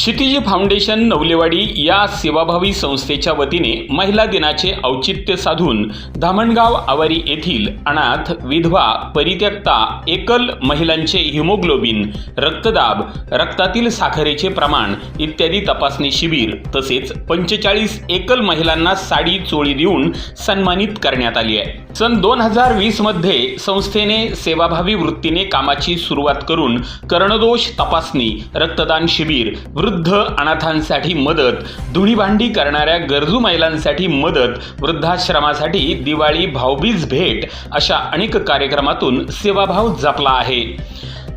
क्षितिज foundation Navlewadi या सेवाभावी संस्थेच्या वतीने महिला दिनाचे औचित्य साधून धामणगाव आवारी येथील अनाथ विधवा परित्यक्ता एकल महिलांचे हिमोग्लोबिन रक्तदाब रक्तातील साखरेचे प्रमाण इत्यादी तपासणी शिबिर तसेच पंचेचाळीस एकल महिलांना साडी चोळी देऊन सन्मानित करण्यात आली आहे. सन दोन हजार वीसमध्ये संस्थेने सेवाभावी वृत्तीने कामाची सुरुवात करून कर्णदोष तपासणी रक्तदान शिबिर वृद्ध अनाथांसाठी मदत धुणीभांडी करणाऱ्या गरजू महिलांसाठी मदत वृद्धाश्रमासाठी दिवाळी भाऊबीज भेट अशा अनेक कार्यक्रमातून सेवाभाव जपला आहे.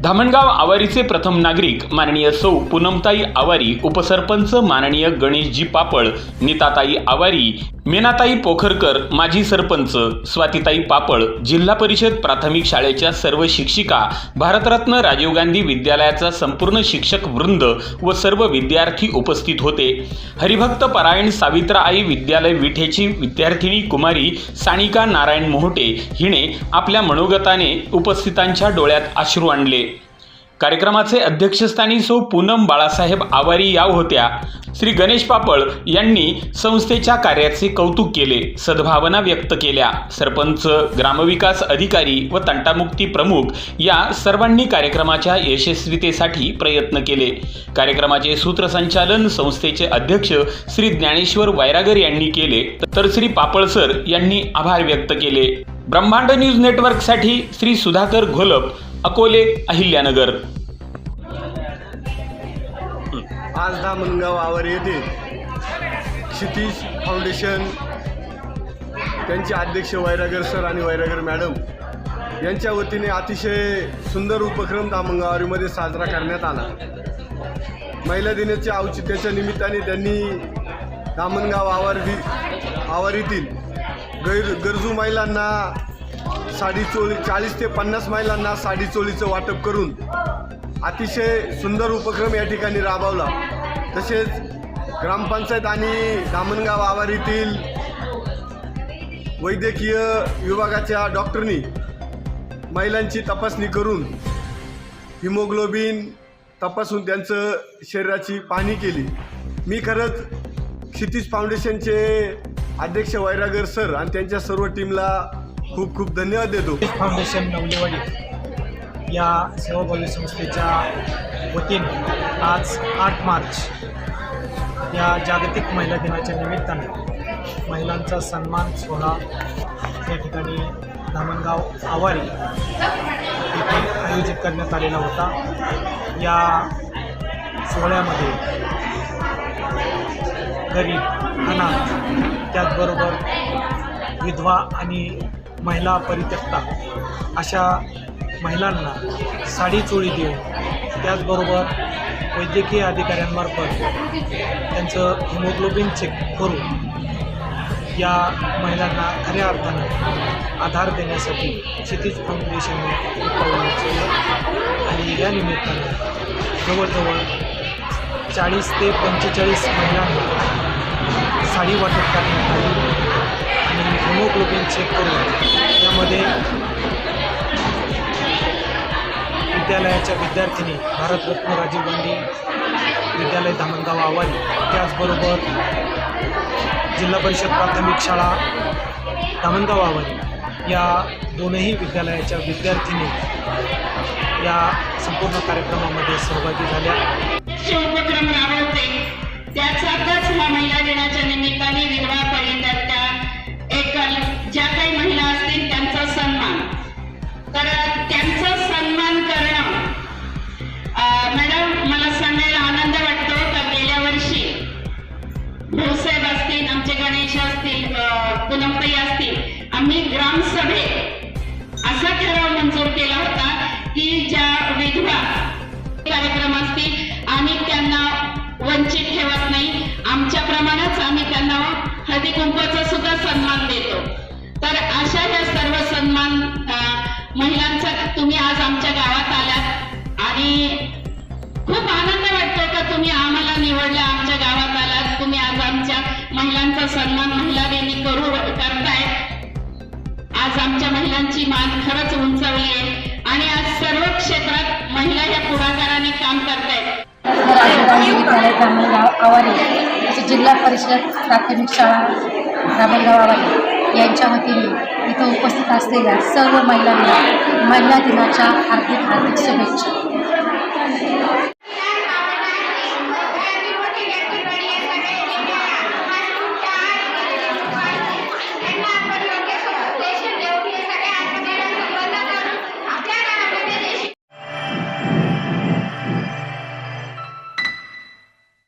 धामणगाव आवारीचे प्रथम नागरिक माननीय सौ पूनमताई आवारी उपसरपंच माननीय गणेशजी पापळ नीताताई आवारी मेनाताई पोखरकर माजी सरपंच स्वातीताई पापळ जिल्हा परिषद प्राथमिक शाळेच्या सर्व शिक्षिका भारतरत्न राजीव गांधी विद्यालयाचा संपूर्ण शिक्षक वृंद व सर्व विद्यार्थी उपस्थित होते. हरिभक्त परायण सावित्राई विद्यालय विठेची विद्यार्थिनी कुमारी सानिका नारायण मोहटे हिने आपल्या मनोगताने उपस्थितांच्या डोळ्यात अश्रू आणले. कार्यक्रमाचे अध्यक्षस्थानी सो पूनम बाळासाहेब आवारी याव होत्या. श्री गणेश पापळ यांनी संस्थेच्या कार्याचे कौतुक केले सद्भावना व्यक्त केल्या. सरपंच ग्रामविकास अधिकारी व तंटामुक्ती प्रमुख या सर्वांनी कार्यक्रमाच्या यशस्वीतेसाठी प्रयत्न केले. कार्यक्रमाचे सूत्रसंचालन संस्थेचे अध्यक्ष श्री ज्ञानेश्वर वैरागर यांनी केले तर श्री पापळ सर यांनी आभार व्यक्त केले. ब्रह्मांड न्यूज नेटवर्कसाठी श्री सुधाकर घोलप अकोले अहिल्यानगर. आज धामणगाव वावर येथे क्षितिज फाउंडेशन त्यांचे अध्यक्ष वैरागर सर आणि वैरागर मॅडम यांच्या वतीने अतिशय सुंदर उपक्रम धामणगावारीमध्ये साजरा करण्यात आला. महिला दिनाच्या औचित्याच्या निमित्ताने त्यांनी धामणगाव आवारी आवारीतील गैर गरजू महिलांना साडी चोळी चाळीस ते पन्नास महिलांना साडी चोळीचं वाटप करून अतिशय सुंदर उपक्रम या ठिकाणी राबवला. तसेच ग्रामपंचायत आणि दामणगाव आवारीतील वैद्यकीय विभागाच्या डॉक्टरनी महिलांची तपासणी करून हिमोग्लोबिन तपासून त्यांचं शरीराची पाहणी केली. मी खरंच क्षितिज फाउंडेशनचे अध्यक्ष वैरागर सर आणि त्यांच्या सर्व टीमला खूप खूप धन्यवाद देतो. फाउंडेशन नवलेवाडी या सेवाभावी संस्थेच्या वतीने आज आठ मार्च या जागतिक महिला दिनाच्या निमित्ताने महिलांचा सन्मान सोहळा या ठिकाणी धामणगाव आवारी येथे आयोजित करण्यात आलेला होता. या सोहळ्यामध्ये गरीब अनाथ त्याचबरोबर विधवा आणि महिला परित्यक्ता अशा महिलांना साडी चोळी देऊन त्याचबरोबर वैद्यकीय अधिकाऱ्यांमार्फत त्यांचं हिमोग्लोबिन चेक करून या महिलांना खऱ्या अर्थानं आधार देण्यासाठी क्षितिज फाउंडेशनने एक पाऊल आणि या निमित्तानं जवळजवळ चाळीस ते पंचेचाळीस महिलांना साडी वाटप करण्यात आली. आणि हिमोग्लोबिन चेक करून यामध्ये विद्यालयाच्या विद्यार्थिनी भारतरत्न राजीव गांधी विद्यालय धामणगाव आवारी त्याचबरोबर जिल्हा परिषद प्राथमिक शाळा धामणगाव आवारी या दोनही विद्यालयाच्या विद्यार्थिनी या संपूर्ण कार्यक्रमामध्ये सहभागी झाल्या. जे उपक्रम राबवते त्याचाच ह्या महिला दिनाच्या निमित्ताने विधवा परित्यक्ता एकल ज्या काही महिला असतील त्यांचा सन्मान. तर त्यांचा सन्मान करणं मॅडम मला सांगायला आनंद वाटतो का गेल्या वर्षी? भाऊसाहेब असतील आमचे गणेश असतील पुनमताई असतील आम्ही ग्रामसभेत असा ठराव मंजूर केला होता की ज्या विधवा कार्यक्रम असतील त्यांना वंचित ठेवत नाही. आमच्याप्रमाणेच आम्ही त्यांना हळदी कुंकवाचा सुद्धा सन्मान देतो. तर अशा ह्या सर्व सन्मान महिलांचा तुम्ही आज आमच्या गावात आलात. आणि खूप आनंद वाटतो का तुम्ही आम्हाला निवडला आमच्या गावात आलात. तुम्ही आज आमच्या महिलांचा सन्मान महिला दिनी करू करताय. आज आमच्या महिलांची मान खरंच उंचावली आहे. आणि आज सर्व क्षेत्रात महिला या पुढाकाराने काम करतायत. आवारे तसेच जिल्हा परिषद प्राथमिक शाळा धामणगाव आवारे यांच्या वतीने इथं उपस्थित असलेल्या सर्व महिलांना महिला दिनाच्या हार्दिक हार्दिक शुभेच्छा.